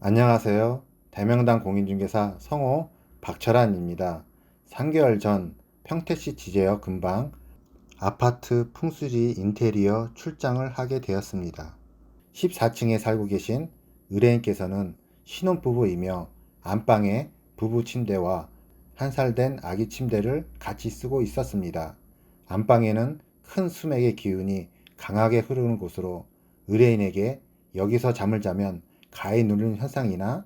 안녕하세요. 대명당 공인중개사 성호 박철환입니다. 3개월 전 평택시 지제역 근방 아파트 풍수지 인테리어 출장을 하게 되었습니다. 14층에 살고 계신 의뢰인께서는 신혼부부이며 안방에 부부 침대와 한 살 된 아기 침대를 같이 쓰고 있었습니다. 안방에는 큰 수맥의 기운이 강하게 흐르는 곳으로 의뢰인에게 여기서 잠을 자면 가위 누르는 현상이나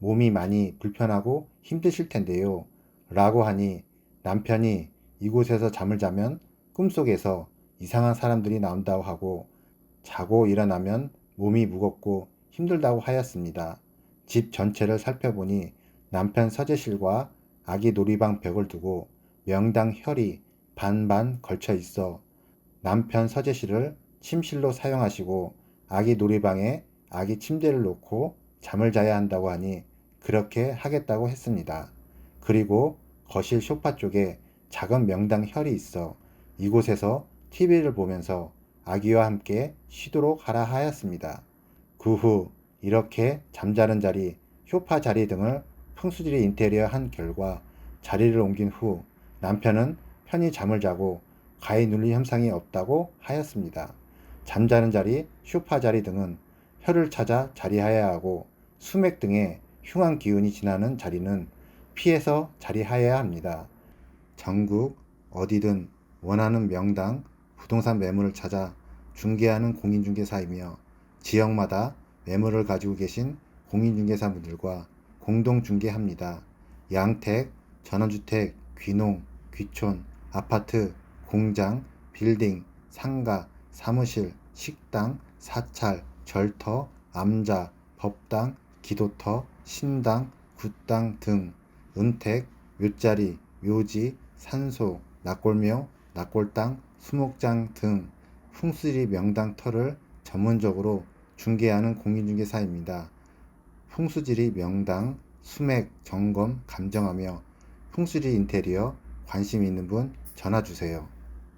몸이 많이 불편하고 힘드실 텐데요. 라고 하니 남편이 이곳에서 잠을 자면 꿈속에서 이상한 사람들이 나온다고 하고 자고 일어나면 몸이 무겁고 힘들다고 하였습니다. 집 전체를 살펴보니 남편 서재실과 아기 놀이방 벽을 두고 명당 혈이 반반 걸쳐 있어 남편 서재실을 침실로 사용하시고 아기 놀이방에 아기 침대를 놓고 잠을 자야 한다고 하니 그렇게 하겠다고 했습니다. 그리고 거실 소파 쪽에 작은 명당 혈이 있어 이곳에서 TV를 보면서 아기와 함께 쉬도록 하라 하였습니다. 그 후 이렇게 잠자는 자리, 쇼파 자리 등을 풍수지리 인테리어 한 결과 자리를 옮긴 후 남편은 편히 잠을 자고 가위 눌린 현상이 없다고 하였습니다. 잠자는 자리, 쇼파 자리 등은 혀를 찾아 자리하여야 하고 수맥 등의 흉한 기운이 지나는 자리는 피해서 자리하여야 합니다. 전국 어디든 원하는 명당 부동산 매물을 찾아 중개하는 공인중개사이며 지역마다 매물을 가지고 계신 공인중개사분들과 공동 중개합니다. 양택, 전원주택, 귀농, 귀촌, 아파트, 공장, 빌딩, 상가, 사무실, 식당, 사찰, 절터, 암자, 법당, 기도터, 신당, 굿당 등 은택, 묘자리, 묘지, 산소, 낙골묘, 낙골당, 수목장 등 풍수지 명당 터를 전문적으로 중개하는 공인중개사입니다. 풍수지리 명당, 수맥, 점검, 감정하며 풍수지 인테리어 관심 있는 분 전화 주세요.